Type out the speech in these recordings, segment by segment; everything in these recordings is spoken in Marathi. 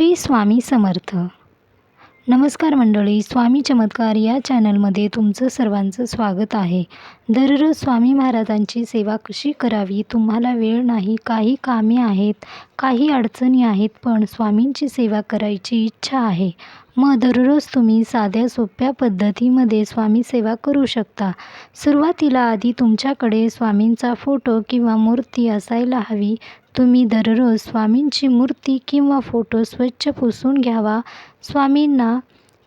श्री स्वामी समर्थ. नमस्कार मंडळी स्वामी चमत्कार या चॅनलमध्ये तुमचं सर्वांचं स्वागत आहे. दररोज स्वामी महाराजांची सेवा कशी करावी तुम्हाला वेळ नाही काही कामे आहेत काही अडचणी आहेत पण स्वामींची सेवा करायची इच्छा आहे. मग दररोज तुम्ही साध्या सोप्या पद्धतीमध्ये स्वामी सेवा करू शकता. सुरुवातीला आधी तुमच्याकडे स्वामींचा फोटो किंवा मूर्ती असायला हवी. तुम्ही दररोज स्वामींची मूर्ती किंवा फोटो स्वच्छ पुसून घ्यावा. स्वामींना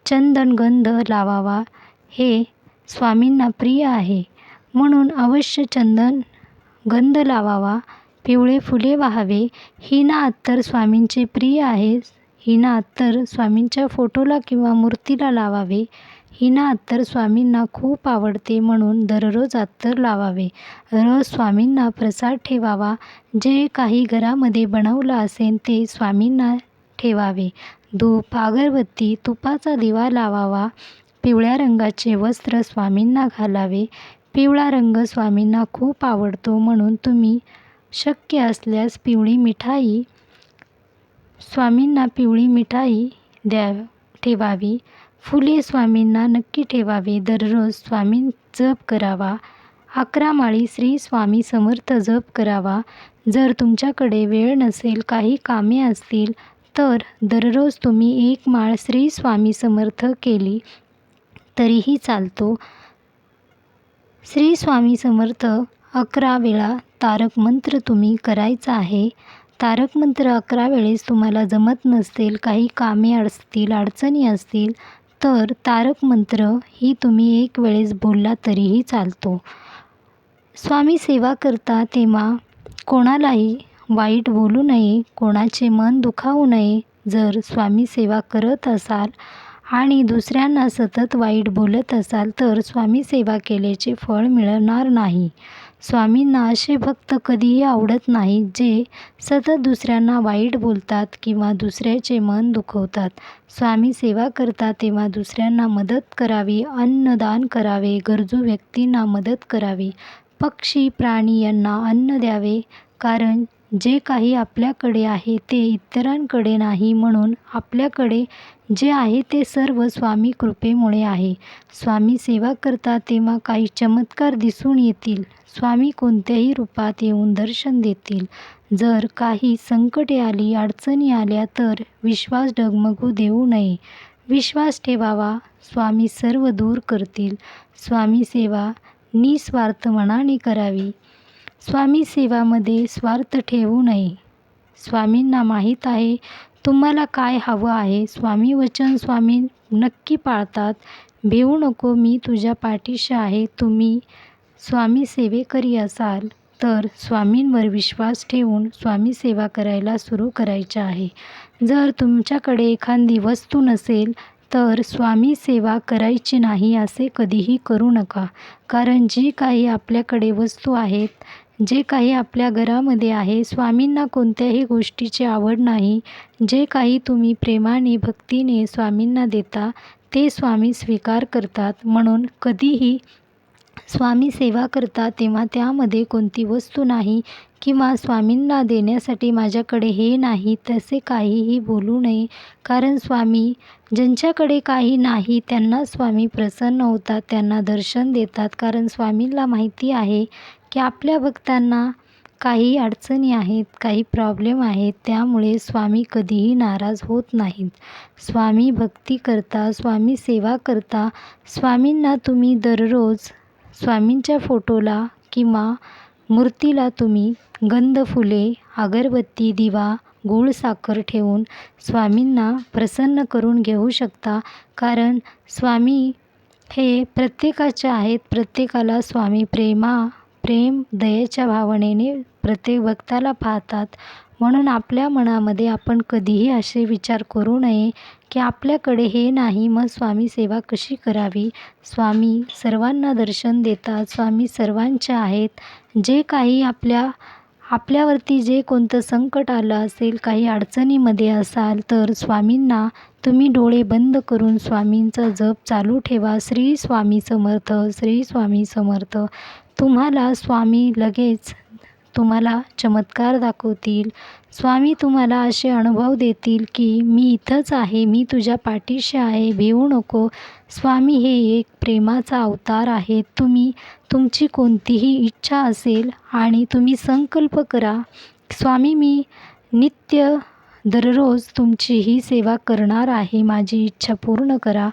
चंदन गंध लावावा. हे स्वामींना प्रिय आहे. म्हणून अवश्य चंदन गंध लावावा. पिवळे फुले वाहावे. ना अत्तर स्वामींचे प्रिय आहे. हिना अत्तर स्वामींच्या फोटोला किंवा मूर्तीला लावावे. हिना अत्तर स्वामींना खूप आवडते म्हणून दररोज अत्तर लावावे. रोज स्वामींना प्रसाद ठेवावा. जे काही घरामध्ये बनवलं असेल ते स्वामींना ठेवावे. धूप अगरबत्ती तुपाचा दिवा लावावा. पिवळ्या रंगाचे वस्त्र स्वामींना घालावे. पिवळा रंग स्वामींना खूप आवडतो म्हणून तुम्ही शक्य असल्यास पिवळी मिठाई स्वामींना पिवळी मिठाई द्या ठेवावी. फुले स्वामींना नक्की ठेवावे. दररोज स्वामी जप करावा. अकरा माळी श्री स्वामी समर्थ जप करावा. जर तुमच्याकडे वेळ नसेल काही कामे असतील तर दररोज तुम्ही एक माळ श्री स्वामी समर्थ केली तरीही चालतो. श्री स्वामी समर्थ अकरा वेळा तारक मंत्र तुम्ही करायचा आहे. तारक मंत्र अकरा वेळेस तुम्हाला जमत नसतील काही कामे असतील अडचणी असतील तर तारक मंत्र ही तुम्ही एक वेळेस बोलला तरीही चालतो. स्वामी सेवा करता तेव्हा कोणालाही वाईट बोलू नये कोणाचे मन दुखावू नये जर स्वामी सेवा करत असाल आणि दुसऱ्यांना सतत वाईट बोलत असाल तर स्वामी सेवा केल्याचे फळ मिळणार नाही. स्वामींना असे भक्त कधीही आवडत नाहीत जे सतत दुसऱ्यांना वाईट बोलतात किंवा दुसऱ्याचे मन दुखवतात. स्वामी सेवा करतात तेव्हा दुसऱ्यांना मदत करावी अन्नदान करावे गरजू व्यक्तींना मदत करावी. पक्षी प्राणी यांना अन्न द्यावे कारण जे काही आपल्याकडे आहे ते इतरांकडे नाही म्हणून आपल्याकडे जे आहे ते सर्व स्वामी कृपेमुळे आहे. स्वामी सेवा करतात तेव्हा काही चमत्कार दिसून येतील. स्वामी कोणत्याही रूपात येऊन दर्शन देतील. जर काही संकटे आली अडचणी आल्या तर विश्वास डगमगू देऊ नये. विश्वास ठेवावा. स्वामी सर्व दूर करतील. स्वामी सेवा निस्वार्थ मनाने करावी. स्वामी सेवामध्ये स्वार्थ ठेवू नये. स्वामींना माहीत आहे तुम्हाला काय हवं आहे. स्वामी वचन स्वामी नक्की पाळतात. भिवू नको मी तुझ्या पाठीशी आहे. तुम्ही स्वामी सेवेकरी असाल तर स्वामींवर विश्वास ठेवून स्वामी सेवा करायला सुरू करायचे आहे. जर तुमच्याकडे एखादी वस्तू नसेल तर स्वामी सेवा करायची नाही असे कधीही करू नका. कारण जी काही आपल्याकडे वस्तू आहेत जे काही आपल्या घरामध्ये आहे स्वामींना कोणत्याही गोष्टीची आवड नाही. जे काही तुम्ही प्रेमाने भक्तीने स्वामींना देता ते स्वामी स्वीकार करतात. म्हणून कधीही स्वामी सेवा करता तेव्हा त्यामध्ये कोणती वस्तू नाही किंवा स्वामींना देण्यासाठी माझ्याकडे हे नाही तसे काहीही बोलू नये. कारण स्वामी ज्यांच्याकडे काही नाही त्यांना स्वामी प्रसन्न होतात त्यांना दर्शन देतात. कारण स्वामींना माहिती आहे की आपल्या भक्तांना काही अडचणी आहेत काही प्रॉब्लेम आहेत त्यामुळे स्वामी कधीही नाराज होत नाहीत. स्वामी भक्ती करता स्वामी सेवा करता स्वामींना तुम्ही दररोज स्वामींच्या फोटोला किंवा मूर्तीला तुम्ही गंध फुले अगरबत्ती दिवा गूळ साखर ठेवून स्वामींना प्रसन्न करून घेऊ शकता. कारण स्वामी हे प्रत्येकाचे आहेत प्रत्येकाला स्वामी प्रेमा प्रेम दयेच्या भावनेने प्रत्येक भक्ताला पाहतात. म्हणून आपल्या मनामध्ये आपण कधीही असे विचार करू नये की आपल्याकडे हे नाही मग स्वामी सेवा कशी करावी? स्वामी सर्वांना दर्शन देतात स्वामी सर्वांचे आहेत. जे काही आपल्या आपल्यावरती जे कोणतं संकट आलं असेल काही अडचणीमध्ये असाल तर स्वामींना तुम्ही डोळे बंद करून स्वामींचा जप चालू ठेवा. श्री स्वामी समर्थ श्री स्वामी समर्थ. तुम्हाला स्वामी लगेच तुम्हाला चमत्कार दाखवतील. स्वामी तुम्हाला असे अनुभव देतील की मी इथंच आहे मी तुझ्या पाठीशी आहे भिवू नको. स्वामी हे एक प्रेमाचा अवतार आहे. तुम्ही तुमची कोणतीही इच्छा असेल आणि तुम्ही संकल्प करा. स्वामी मी नित्य दररोज तुमची ही सेवा करणार आहे माझी इच्छा पूर्ण करा.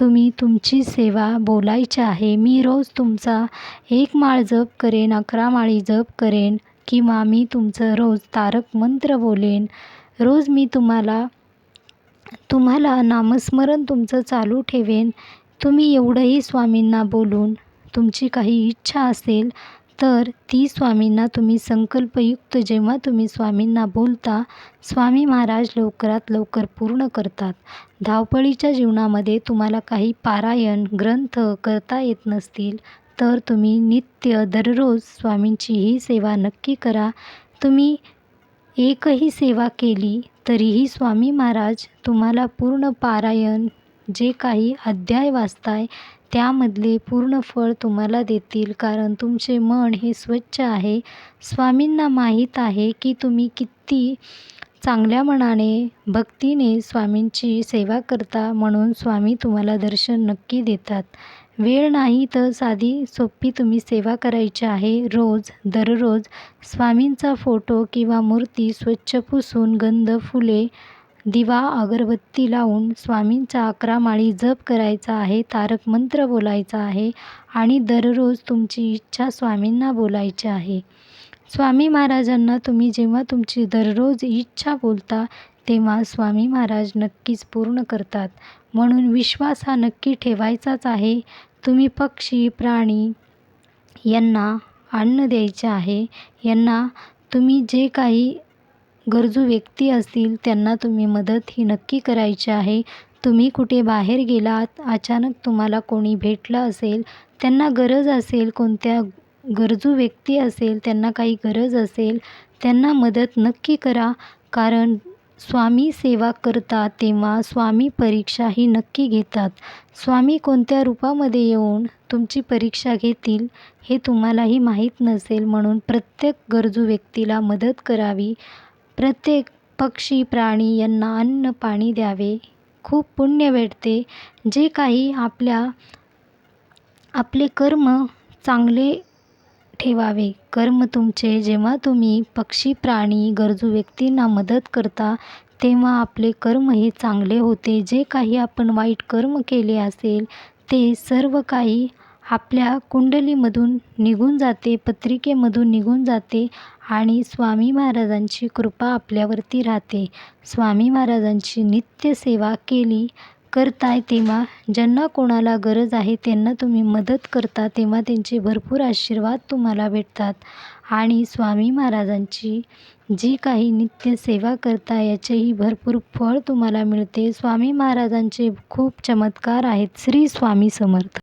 तुम्ही तुमची सेवा बोलायची आहे. मी रोज तुमचा एक माळ जप करेन अकरा माळी जप करेन किंवा मी तुमचं रोज तारक मंत्र बोलेन. रोज मी तुम्हाला तुम्हाला नामस्मरण तुमचं चालू ठेवेन. तुम्ही एवढंही स्वामींना बोलून तुमची काही इच्छा असेल तर ती स्वामींना तुम्ही संकल्पयुक्त जेव्हा तुम्ही स्वामींना बोलता स्वामी महाराज लवकरात लवकर पूर्ण करतात. धावपळीच्या जीवनामध्ये तुम्हाला काही पारायण ग्रंथ करता येत नसतील तर तुम्ही नित्य दररोज स्वामींची ही सेवा नक्की करा. तुम्ही एकही सेवा केली तरीही स्वामी महाराज तुम्हाला पूर्ण पारायण जे काही अध्याय वाचताय त्यामधले पूर्ण फळ तुम्हाला देतील कारण तुमचे मन हे स्वच्छ आहे. स्वामींना माहीत आहे की तुम्ही किती चांगल्या मनाने भक्तीने स्वामींची सेवा करता म्हणून स्वामी तुम्हाला दर्शन नक्की देतात. वेळ नाही तर साधी सोपी तुम्ही सेवा करायची आहे. रोज दररोज स्वामींचा फोटो किंवा मूर्ती स्वच्छ पुसून गंध फुले दिवा अगरबत्ती लावून स्वामींचा अकरा माळी जप करायचा आहे तारक मंत्र बोलायचा आहे आणि दररोज तुमची इच्छा स्वामींना बोलायची आहे. स्वामी महाराजांना तुम्ही जेव्हा तुमची दररोज इच्छा बोलता तेव्हा स्वामी महाराज नक्कीच पूर्ण करतात. म्हणून विश्वास हा नक्की ठेवायचाच आहे. तुम्ही पक्षी प्राणी यांना अन्न द्यायचे आहे. यांना तुम्ही जे काही गरजू व्यक्ती असतील त्यांना तुम्ही मदत ही नक्की करायची आहे. तुम्ही कुठे बाहेर गेलात अचानक तुम्हाला कोणी भेटलं असेल त्यांना गरज असेल कोणत्या गरजू व्यक्ती असेल त्यांना काही गरज असेल त्यांना मदत नक्की करा. कारण स्वामी सेवा करतात तेव्हा स्वामी परीक्षा ही नक्की घेतात. स्वामी कोणत्या रूपामध्ये येऊन तुमची परीक्षा घेतील हे तुम्हालाही माहीत नसेल म्हणून प्रत्येक गरजू व्यक्तीला मदत करावी. प्रत्येक पक्षी प्राणी यांना अन्न पाणी द्यावे. खूप पुण्य भेटते. जे काही आपल्या आपले कर्म चांगले ठेवावे. कर्म तुमचे. जेव्हा तुम्ही पक्षी प्राणी गरजू व्यक्तींना मदत करता तेव्हा आपले कर्म हे चांगले होते. जे काही आपण वाईट कर्म केले असेल ते सर्व काही आपल्या कुंडलीमधून निघून जाते पत्रिकेमधून निघून जाते. आणि स्वामी महाराजांची कृपा आपल्यावरती राहते. स्वामी महाराजांची नित्य सेवा केली करताय तेव्हा ज्यांना कोणाला गरज आहे त्यांना तुम्ही मदत करता तेव्हा त्यांचे भरपूर आशीर्वाद तुम्हाला भेटतात. आणि स्वामी महाराजांची जी काही नित्य सेवा करता याचेही भरपूर फळ तुम्हाला मिळते. स्वामी महाराजांचे खूप चमत्कार आहेत. श्री स्वामी समर्थ.